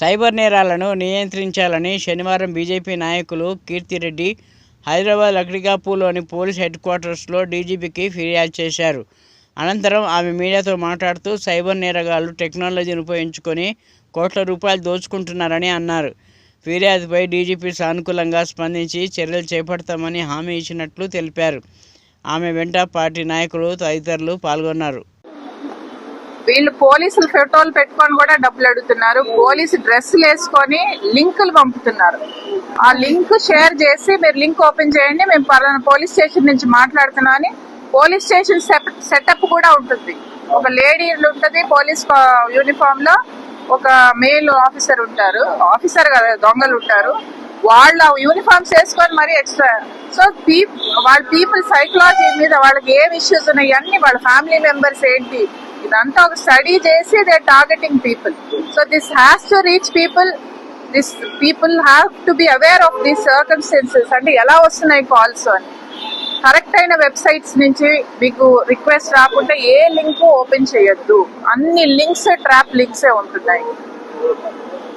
Cyber నేరాలను నియంత్రించాలని శనివారం BJP నాయకులు కీర్తిరెడ్డి హైదరాబాద్ లక్డికాపూర్లోని పోలీస్ హెడ్ క్వార్టర్స్లో డీజీపీకి ఫిర్యాదు చేశారు. అనంతరం ఆమె మీడియాతో మాట్లాడుతూ సైబర్ నేరగాళ్ళు టెక్నాలజీని ఉపయోగించుకొని కోట్ల రూపాయలు దోచుకుంటున్నారని అన్నారు. ఫిర్యాదుపై డీజీపీ సానుకూలంగా స్పందించి చర్యలు చేపడతామని హామీ ఇచ్చినట్లు తెలిపారు. ఆమె వెంట పార్టీ నాయకులు తదితరులు పాల్గొన్నారు. వీళ్ళు పోలీసులు ఫోటోలు పెట్టుకొని కూడా డబ్బులు అడుగుతున్నారు. పోలీసు డ్రెస్సులు వేసుకొని లింకులు పంపుతున్నారు. ఆ లింక్ షేర్ చేసి మీరు లింక్ ఓపెన్ చేయండి మేము పలానా పోలీస్ స్టేషన్ నుంచి మాట్లాడుతున్నాం అని పోలీస్ స్టేషన్ సెటప్ కూడా ఉంటుంది. ఒక లేడీ ఉంటుంది పోలీస్ యూనిఫామ్లో ఒక మేల్ ఆఫీసర్ ఉంటారు. ఆఫీసర్ కదా దొంగలు ఉంటారు. వాళ్ళ యూనిఫామ్స్ వేసుకొని మరి ఎక్స్ట్రా సో వాళ్ళ పీపుల్ సైకలాజీ మీద వాళ్ళకి ఏం ఇష్యూస్ ఉన్నాయి అన్ని వాళ్ళ ఫ్యామిలీ మెంబర్స్ ఏంటి ఇదంతా ఒక స్టడీ చేసి they targeting people so this has to reach people this people have to be aware of these circumstances అంటే ఎలా వస్తున్నాయి కాల్స్ అని. కరెక్ట్ అయిన వెబ్సైట్స్ నుంచి మీకు రిక్వెస్ట్ రాకుండా ఏ లింక్ ఓపెన్ చేయొద్దు. అన్ని లింక్స్ ట్రాప్ లింక్సే ఉంటున్నాయి.